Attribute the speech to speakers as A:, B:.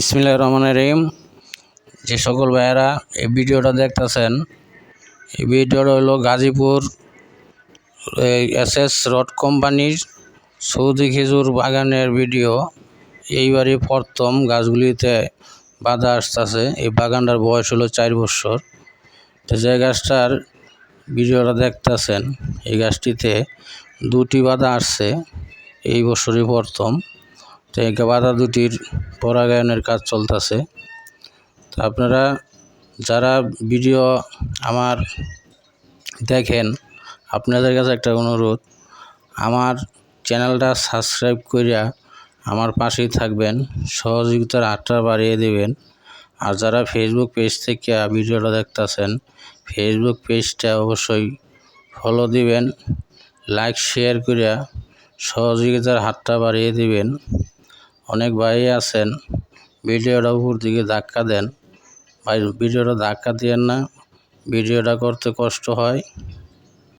A: বিসমিল্লাহ রহমান রহিম। যে সকল ভাইয়েরা এই ভিডিওটা দেখতেছেন, এই ভিডিওটা হলো গাজীপুর এস এস রড কোম্পানির সৌদি খেজুর বাগানের ভিডিও। এইবারই প্রথম গাছগুলিতে বাধা আসতেছে। এই বাগানটার বয়স হলো চার বছর। তো যে গাছটার ভিডিওটা দেখতেছেন, এই গাছটিতে দুটি বাধা আসছে, এই বছরই প্রথম। তো বাধা দুটির পরাগায়নের কাজ চলতেছে। তো আপনারা যারা ভিডিও আমার দেখেন, আপনাদের কাছে একটা অনুরোধ, আমার চ্যানেলটা সাবস্ক্রাইব করিয়া আমার পাশেই থাকবেন, সহযোগিতার হাতটা বাড়িয়ে দেবেন। আর যারা ফেসবুক পেজ থেকে ভিডিওটা দেখতেছেন ফেসবুক পেজটা অবশ্যই ফলো দিবেন লাইক শেয়ার করিয়া সহযোগিতার হাতটা বাড়িয়ে দিবেন। অনেক ভাই আছেন, ভিডিওটা উপর দিকে ধাক্কা দেন। ভাই, ভিডিওটা ধাক্কা দিয়েন না, ভিডিওটা করতে কষ্ট হয়।